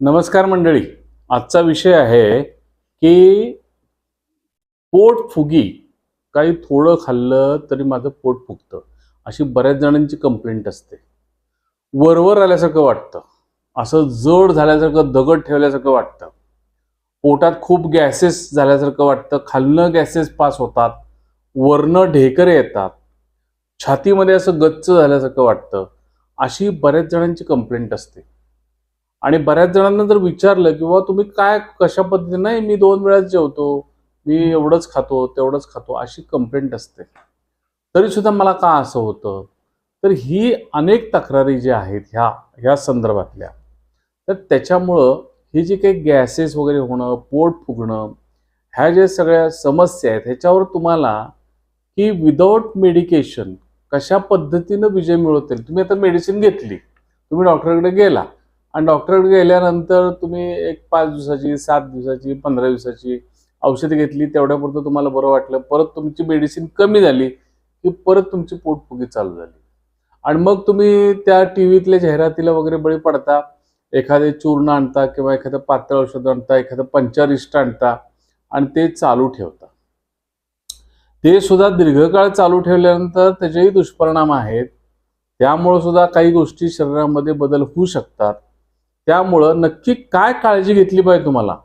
नमस्कार मंडळी. आजचा विषय आहे की पोट फुगी काही थोडं खाल्लं तरी माझं पोट फुगतं. अशी बऱ्याच जणांची कंप्लेंट असते. वरवर आल्यासारखं वाटतं. असं जड झाल्यासारखं दगड ठेवल्यासारखं वाटतं. पोटात खूप गॅसेस झाल्यासारखं वाटतं. खालनं गॅसेस पास होतात. वरनं ढेकरे येतात. छातीमध्ये असं गच्च झाल्यासारखं वाटतं. अशी बऱ्याच जणांची कंप्लेंट असते. आणि बऱ्याच जणांना जर विचारलं की तुम्ही काय कशा पद्धतीने? नाही मी दोन वेळाच जेवतो. मी एवढंच खातो तेवढंच खातो. अशी कंप्लेंट असते. तरी सुद्धा मला का असं होतं? तर ही अनेक तक्रारी ज्या आहेत ह्या ह्या संदर्भातल्या तर त्याच्यामुळं ही जी काही गॅसेस वगैरे होणं पोट फुगणं ह्या ज्या सगळ्या समस्या आहेत ह्याच्यावर तुम्हाला की विदाऊट मेडिकेशन कशा पद्धतीनं विजय मिळवता येईल तुम्ही आता मेडिसिन घेतली. तुम्ही डॉक्टरकडे गेला. आणि डॉक्टरकडे गेल्यानंतर तुम्ही एक पाच दिवसाची सात दिवसाची पंधरा दिवसाची औषध घेतली तेवढ्यापुरतं तुम्हाला बरं वाटलं. परत तुमची मेडिसिन कमी झाली की परत तुमची पोटफुगी चालू झाली. आणि मग तुम्ही त्या टी व्हीतल्या जाहिरातीला वगैरे बळी पडता. एखादे चूर्ण आणता किंवा एखादं पातळ औषध आणता एखादं पंचारिष्ट आणता आणि ते चालू ठेवता. ते सुद्धा दीर्घकाळ चालू ठेवल्यानंतर त्याचेही दुष्परिणाम आहेत. त्यामुळं सुद्धा काही गोष्टी शरीरामध्ये बदल होऊ शकतात. त्यामुळं नक्की काय काळजी घेतली पाहिजे तुम्हाला?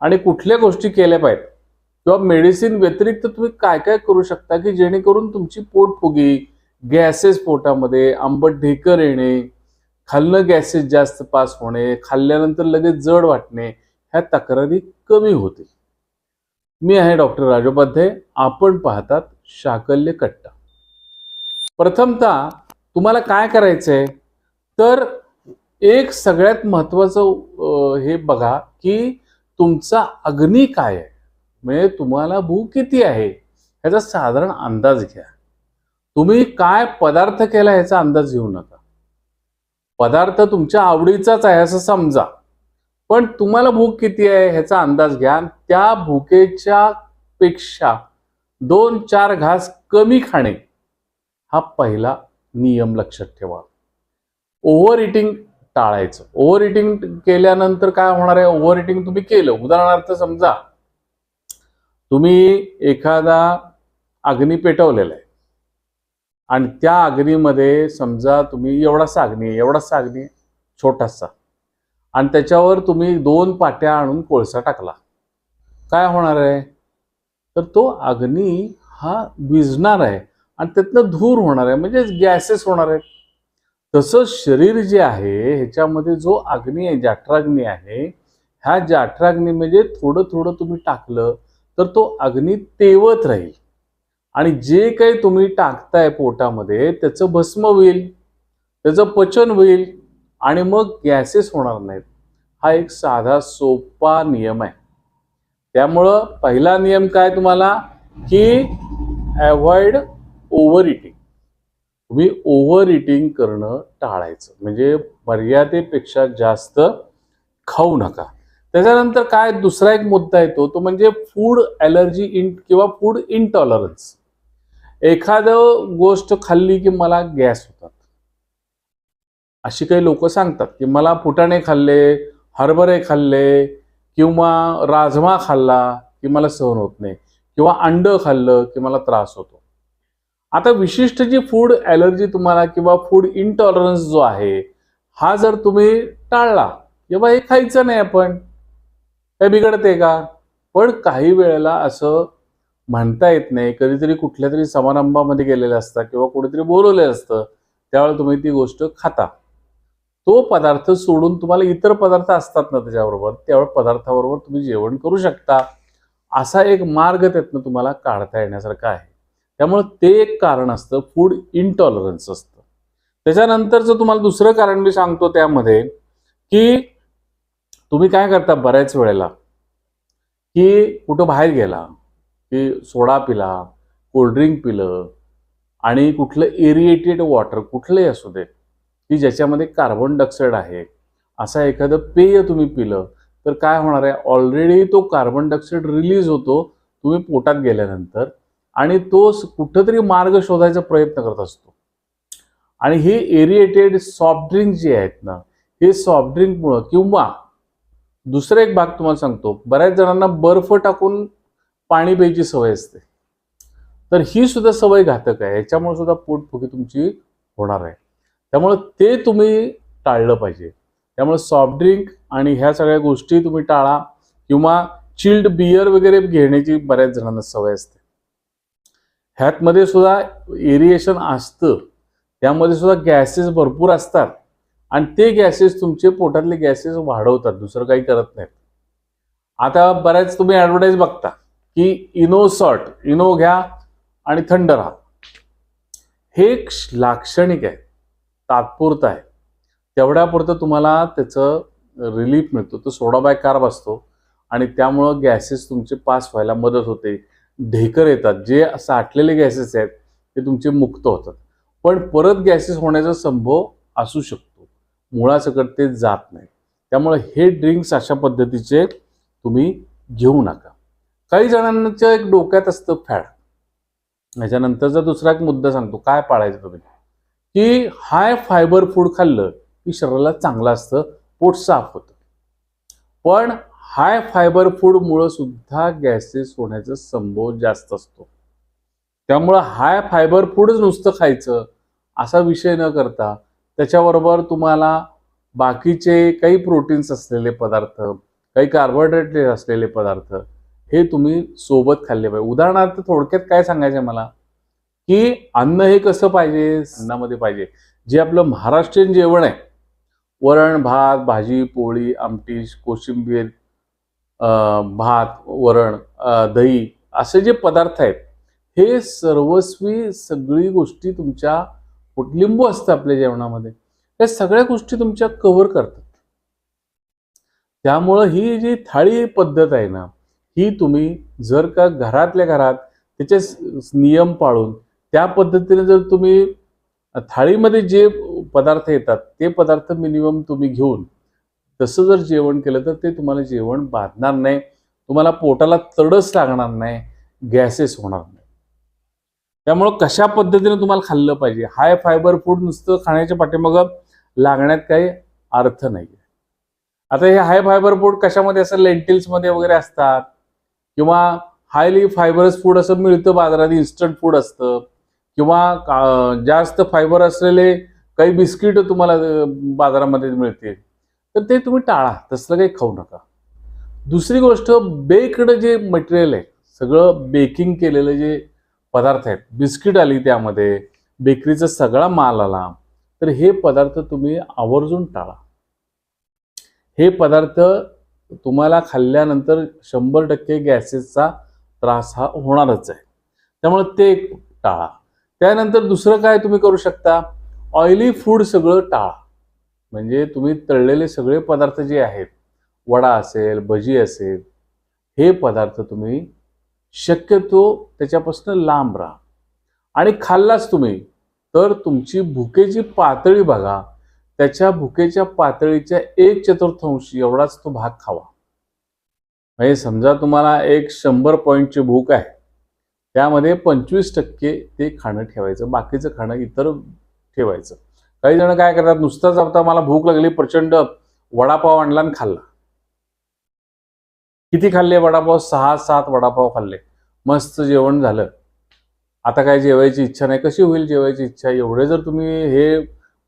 आणि कुठल्या गोष्टी केल्या पाहिजेत? किंवा मेडिसिन व्यतिरिक्त तुम्ही काय काय करू शकता की जेणेकरून तुमची पोटफुगी गॅसेस पोटामध्ये आंबट ढेकर येणे खाल्लं गॅसेस जास्त पास होणे खाल्ल्यानंतर लगेच जड वाटणे ह्या तक्रारी कमी होतील. मी आहे डॉक्टर राजोपाध्याय. आपण पाहतात शाकल्य कट्टा. प्रथमतः तुम्हाला काय करायचंय? तर एक सगळ्यात महत्वाचं हे बघा की तुमचा अग्नी काय आहे? म्हणजे तुम्हाला भूक किती आहे? ह्याचा साधारण अंदाज घ्या. तुम्ही काय पदार्थ केला ह्याचा अंदाज घेऊ नका. पदार्थ तुमच्या आवडीचाच आहे असं समजा. पण तुम्हाला भूक किती आहे ह्याचा अंदाज घ्या. आणि त्या भुकेच्या पेक्षा दोन चार घास कमी खाणे हा पहिला नियम लक्षात ठेवा. ओव्हर इटिंग टाळायचं. ओव्हर इटिंग केल्यानंतर काय होणार आहे? ओव्हर इटिंग तुम्ही केलं. उदाहरणार्थ समजा तुम्ही एखादा अग्नी पेटवलेला आहे. आणि त्या अग्नीमध्ये समजा तुम्ही एवढासा अग्नी आहे एवढासा अग्नी छोटासा. आणि त्याच्यावर तुम्ही दोन पाट्या आणून कोळसा टाकला. काय होणार आहे? तर तो अग्नी हा विजणार आहे. आणि त्यातनं धूर होणार आहे. म्हणजे गॅसेस होणार आहेत. तसं शरीर जे आहे ह्याच्यामध्ये जो अग्नी आहे जाठराग्नी आहे ह्या जाठराग्नी म्हणजे थोडं थोडं तुम्ही टाकलं तर तो अग्नी तेवत राहील. आणि जे काही तुम्ही टाकताय पोटामध्ये त्याचं भस्म होईल त्याचं पचन होईल आणि मग गॅसेस होणार नाहीत. हा एक साधा सोपा नियम आहे. त्यामुळं पहिला नियम काय तुम्हाला? की अवॉइड ओव्हर इटिंग तुम्ही ओव्हर इटिंग करणं टाळायचं. म्हणजे मर्यादेपेक्षा जास्त खाऊ नका. त्याच्यानंतर काय दुसरा एक मुद्दा येतो तो म्हणजे फूड ॲलर्जी इन किंवा फूड इनटॉलरन्स एखादं गोष्ट खाल्ली की मला गॅस होतात. अशी काही लोक सांगतात की मला फुटाणे खाल्ले हरभरे खाल्ले किंवा राजमा खाल्ला की मला सहन होत नाही किंवा अंड खाल्लं की मला त्रास होतो. आता विशिष्ट जी फूड ॲलर्जी तुम्हाला किंवा फूड इंटॉलरन्स जो आहे हा जर तुम्ही टाळला किंवा हे खायचं नाही आपण काय बिघडते का? पण काही वेळेला असं म्हणता येत नाही. कधीतरी कुठल्या तरी समारंभामध्ये गेलेलं असतं किंवा कुठेतरी बोलवलेलं असतं त्यावेळेला तुम्ही ती गोष्ट खाता. तो पदार्थ सोडून तुम्हाला इतर पदार्थ असतात ना त्याच्याबरोबर त्यावेळेस पदार्थाबरोबर तुम्ही जेवण करू शकता. असा एक मार्ग त्यातनं तुम्हाला काढता येण्यासारखा आहे. त्यामुळे ते एक कारण असतं फूड इंटॉलरन्स असतं. त्याच्यानंतरचं तुम्हाला दुसरं कारण मी सांगतो त्यामध्ये की तुम्ही काय करता बऱ्याच वेळेला की कुठं बाहेर गेला की सोडा पिला कोल्ड्रिंक पिलं आणि कुठलं एरिएटेड वॉटर कुठलंही असू दे की ज्याच्यामध्ये कार्बन डायऑक्साईड आहे असं एखादं पेय तुम्ही पिलं तर काय होणार आहे ऑलरेडी तो कार्बन डायऑक्साईड रिलीज होतो तुम्ही पोटात गेल्यानंतर आणि तो कुठंतरी मार्ग शोधायचा प्रयत्न करत असतो. आणि हे एरिएटेड सॉफ्ट ड्रिंक जे आहेत ना हे सॉफ्ट ड्रिंकमुळं किंवा दुसरा एक भाग तुम्हाला सांगतो. बऱ्याच जणांना बर्फ टाकून पाणी प्यायची सवय असते. तर ही सुद्धा सवय घातक आहे. याच्यामुळे सुद्धा पोटफुगी तुमची होणार आहे. त्यामुळे ते तुम्ही टाळलं पाहिजे. त्यामुळे सॉफ्ट ड्रिंक आणि ह्या सगळ्या गोष्टी तुम्ही टाळा किंवा चिल्ड बियर वगैरे घेण्याची बऱ्याच जणांना सवय असते. ह्यातमध्ये सुद्धा एरिएशन असतं. त्यामध्ये सुद्धा गॅसेस भरपूर असतात. आणि ते गॅसेस तुमचे पोटातले गॅसेस वाढवतात. दुसरं काही करत नाहीत. आता बऱ्याच तुम्ही ॲडव्हर्टाईज बघता की इनो सॉल्ट इनो घ्या आणि थंड राहा. हे एक लाक्षणिक आहे. तात्पुरतं आहे. तेवढ्यापुरतं तुम्हाला त्याचं रिलीफ मिळतो. तो सोडा बाय कार्ब असतो. आणि त्यामुळं गॅसेस तुमचे पास व्हायला मदत होते. ढेकर येतात जे साठलेले गॅसेस आहेत ते तुमचे मुक्त होतात. पण परत गॅसेस होण्याचा संभव असू शकतो. मुळासकट ते जात नाही. त्यामुळे हे ड्रिंक्स अशा पद्धतीचे तुम्ही घेऊ नका. काही जणांच्या एक डोक्यात असतं फॅड. याच्यानंतरचा दुसरा एक मुद्दा सांगतो काय पाळायचं तुम्ही? की हाय फायबर फूड खाल्लं की शरीराला चांगलं असतं पोट साफ होतं. पण हाय फायबर फूडमुळं सुद्धा गॅसेस होण्याचा संभव जास्त असतो. त्यामुळं हाय फायबर फूडच नुसतं खायचं असा विषय न करता त्याच्याबरोबर तुम्हाला बाकीचे काही प्रोटीन्स असलेले पदार्थ काही कार्बोहायड्रेट असलेले पदार्थ हे तुम्ही सोबत खाल्ले पाहिजे. उदाहरणार्थ थोडक्यात काय सांगायचं मला? की अन्न हे कसं पाहिजे? अन्नामध्ये पाहिजे. जे आपलं महाराष्ट्रीयन जेवण आहे. वरण भात भाजी पोळी आमटी कोशिंबीर भात वरण दही असे जे पदार्थ आहेत हे सर्वस्वी सगळी गोष्टी तुमच्या लिंबू असतं आपल्या जेवणामध्ये. या सगळ्या गोष्टी तुमच्या कव्हर करतात. त्यामुळं ही जी थाळी पद्धत आहे ना ही तुम्ही जर का घरातल्या घरात त्याचे नियम पाळून त्या पद्धतीने जर तुम्ही थाळीमध्ये जे पदार्थ येतात ते पदार्थ मिनिमम तुम्ही घेऊन तसं जर जेवण केलं तर ते तुम्हाला जेवण बाधणार नाही. तुम्हाला पोटाला तडस लागणार नाही. गॅसेस होणार नाही. त्यामुळं कशा पद्धतीने तुम्हाला खाल्लं पाहिजे? हाय फायबर फूड नुसतं खाण्याच्या पाठीमागं लागण्यात काही अर्थ नाही आता हे हाय फायबर फूड कशामध्ये असं लेंटिल्समध्ये वगैरे असतात? किंवा हायली फायबरस फूड असं मिळतं बाजारात इन्स्टंट फूड असतं. किंवा जास्त फायबर असलेले काही बिस्किट तुम्हाला बाजारामध्ये मिळतील. तर ते तुम्ही टाळा तसलं काही खाऊ नका. दुसरी गोष्ट बेकड जे मटेरियल आहे सगळं बेकिंग केलेलं जे पदार्थ आहेत बिस्किट आली त्यामध्ये बेकरीचा सगळा माल आला तर हे पदार्थ तुम्ही आवर्जून टाळा. हे पदार्थ तुम्हाला खाल्ल्यानंतर शंभर टक्के गॅसेसचा त्रास हा होणारच आहे. त्यामुळे ते टाळा. त्यानंतर दुसरं काय तुम्ही करू शकता? ऑइली फूड सगळं टाळा. म्हणजे तुम्ही तळलेले सगळे पदार्थ जे आहेत वडा असेल भजी असेल हे पदार्थ तुम्ही शक्यतो त्याच्यापासून लांब राहा. आणि खाल्लाच तुम्ही तर तुमची भुकेची पातळी बघा त्याच्या भुकेच्या पातळीच्या एक चतुर्थांश एवढाच तो भाग खावा. म्हणजे समजा तुम्हाला एक शंभर पॉईंटची भूक आहे त्यामध्ये पंचवीस टक्के ते खाणं ठेवायचं बाकीचं खाणं इतर ठेवायचं. काही जण काय करतात नुसताच आता मला भूक लागली प्रचंड वडापाव आणला आणि खाल्ला. किती खाल्ले वडापाव? सहा सात वडापाव खाल्ले. मस्त जेवण झालं. आता काय जेवायची इच्छा नाही. कशी होईल जेवायची इच्छा? एवढे जर तुम्ही हे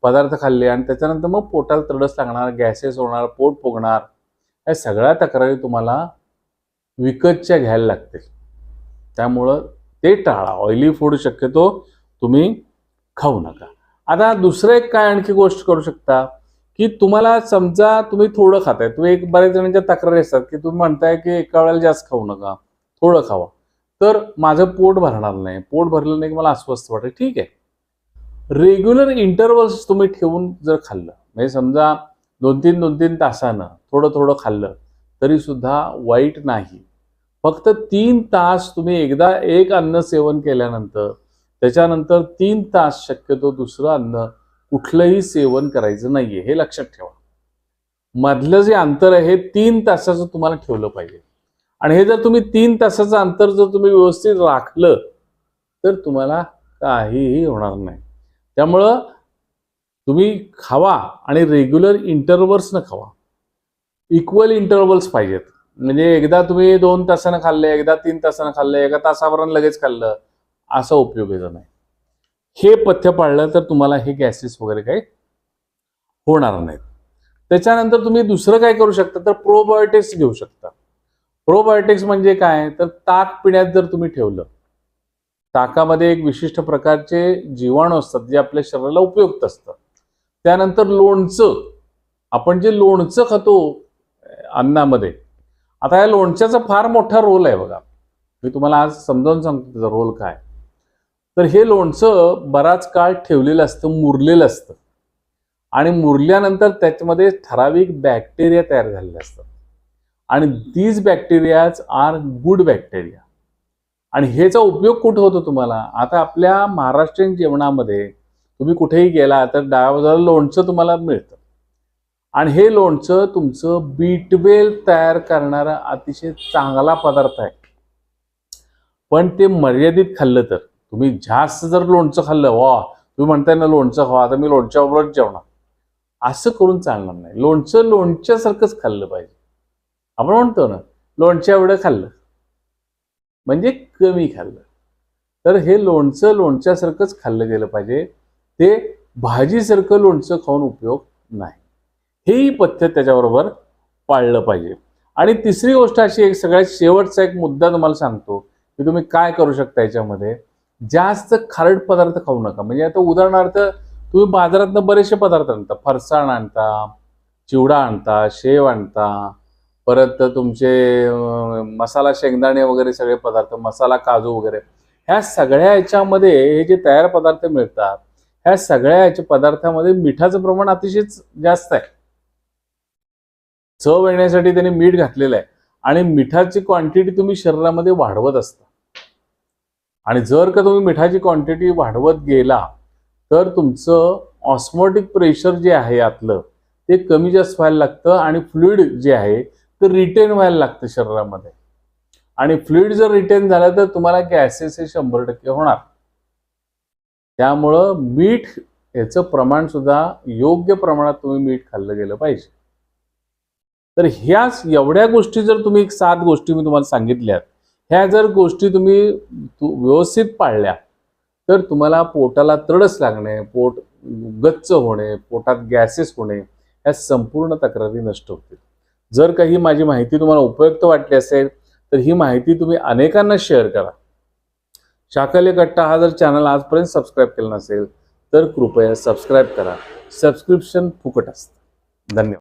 पदार्थ खाल्ले आणि त्याच्यानंतर मग पोटाला तडस लागणार गॅसेस होणार पोट फुगणार या सगळ्या तक्रारी तुम्हाला विकतच्या घ्यायला लागतील. त्यामुळं ते टाळा. ऑइली फूड शक्यतो तुम्ही खाऊ नका. आता दुसरं एक काय आणखी गोष्ट करू शकता? की तुम्हाला समजा तुम्ही थोडं खाताय. तुम्ही एक बऱ्याच जणांच्या तक्रारी असतात की तुम्ही म्हणताय की एका वेळेला जास्त खाऊ नका. थोडं खावा. तर माझं पोट भरणार नाही. पोट भरलं नाही की मला अस्वस्थ वाटेल. ठीक आहे. रेग्युलर इंटरवल्स तुम्ही ठेवून जर खाल्लं म्हणजे समजा दोन तीन दोन तीन तासानं थोडं थोडं खाल्लं तरी सुद्धा वाईट नाही. फक्त तीन तास तुम्ही एकदा एक अन्न सेवन केल्यानंतर त्याच्यानंतर तीन तास शक्यतो दुसरं अन्न कुठलंही सेवन करायचं नाहीये हे लक्षात ठेवा. मधलं जे अंतर आहे हे तीन तासाचं तुम्हाला ठेवलं पाहिजे. आणि हे जर तुम्ही तीन तासाचं अंतर जर तुम्ही व्यवस्थित राखलं तर तुम्हाला काहीही होणार नाही. त्यामुळं तुम्ही खावा आणि रेग्युलर इंटरवल्सनं खावा. इक्वल इंटरवल्स पाहिजेत. म्हणजे एकदा तुम्ही दोन तासानं खाल्ले एकदा तीन तासानं खाल्ले एका तासावरून लगेच खाल्लं. असा उपयोगाचं नाही. हे पथ्य पाळलं तर तुम्हाला हे गॅसेस वगैरे काही होणार नाहीत. त्याच्यानंतर तुम्ही दुसरं काय करू शकता? तर प्रोबायोटिक्स घेऊ शकता. प्रोबायोटिक्स म्हणजे काय? तर ताक पिण्यात जर तुम्ही ठेवलं ताकामध्ये एक विशिष्ट प्रकारचे जीवाणू असतात जे आपल्या शरीराला उपयुक्त असतात. त्यानंतर लोणचं. आपण जे लोणचं खातो अन्नामध्ये आता या लोणच्याचा फार मोठा रोल आहे बघा. मी तुम्हाला आज समजावून सांगतो त्याचा रोल काय. तर हे लोणचं बराच काळ ठेवलेलं असतं मुरलेलं असतं. आणि मुरल्यानंतर त्याच्यामध्ये ठराविक बॅक्टेरिया तयार झालेले असतात. आणि these bacterias are good bacteria आणि ह्याचा उपयोग कुठं होतो तुम्हाला? आता आपल्या महाराष्ट्रीयन जेवणामध्ये तुम्ही कुठेही गेला तर डाव्या बाजूला लोणचं तुम्हाला मिळतं. आणि हे लोणचं तुमचं बीटवेल तयार करणारा अतिशय चांगला पदार्थ आहे. पण ते मर्यादित खाल्लं तर. तुम्ही जास्त जर लोणचं खाल्लं वा तुम्ही म्हणताय ना लोणचं खावा आता मी लोणच्याबरोबरच जेवणार. असं करून चालणार नाही. लोणचं लोणच्यासारखंच खाल्लं पाहिजे. आपण म्हणतो ना लोणच्या एवढं खाल्लं. म्हणजे कमी खाल्लं. तर हे लोणचं लोणच्यासारखंच खाल्लं गेलं पाहिजे. ते भाजीसारखं लोणचं खाऊन उपयोग नाही. हेही पथ्य त्याच्याबरोबर पाळलं पाहिजे. आणि तिसरी गोष्ट अशी एक सगळ्यात शेवटचा एक मुद्दा तुम्हाला सांगतो की तुम्ही काय करू शकता याच्यामध्ये? जास्त खारट पदार्थ खाऊ नका. म्हणजे आता उदाहरणार्थ तुम्ही बाजारातनं बरेचसे पदार्थ आणता. फरसाण आणता चिवडा आणता शेव आणता. परत तुमचे मसाला शेंगदाणे वगैरे सगळे पदार्थ मसाला काजू वगैरे. ह्या सगळ्या याच्यामध्ये हे जे तयार पदार्थ मिळतात ह्या सगळ्या याच्या पदार्थामध्ये मिठाचं प्रमाण अतिशय जास्त आहे. चव येण्यासाठी त्यांनी मीठ घातलेलं आहे. आणि मिठाची क्वांटिटी तुम्ही शरीरामध्ये वाढवत असता. आणि जर का तुम्ही मिठाची क्वांटिटी वाढवत गेला तर तुमचं ऑस्मोटिक प्रेशर जे आहे आतलं ते कमी जास्त व्हायला लागतं आणि फ्लुइड जे आहे ते रिटेन व्हायला लागतं शरीरामध्ये. आणि फ्लुईड जर रिटेन झालं तर तुम्हाला गॅसेस हे शंभर टक्के होणार. त्यामुळं मीठ याचं प्रमाण सुद्धा योग्य प्रमाणात तुम्ही मीठ खाल्लं गेलं पाहिजे. तर ह्याच एवढ्या गोष्टी जर तुम्ही एक सात गोष्टी मी तुम्हाला सांगितल्यात ह्या जर गोष्टी तुम्ही तु- व्यवस्थित पाळल्या तर तुम्हाला पोटाला तडस लागणे पोट गच्च होणे पोटात गॅसेस होणे ह्या संपूर्ण तक्रारी नष्ट होतील. जर काही माझी माहिती तुम्हाला उपयुक्त वाटली असेल तर ही माहिती तुम्ही अनेकांना शेअर करा. शाकाले कट्टा हा जर चॅनल आजपर्यंत सबस्क्राईब केला नसेल तर कृपया सबस्क्राईब करा. सबस्क्रिप्शन फुकट असतं. धन्यवाद.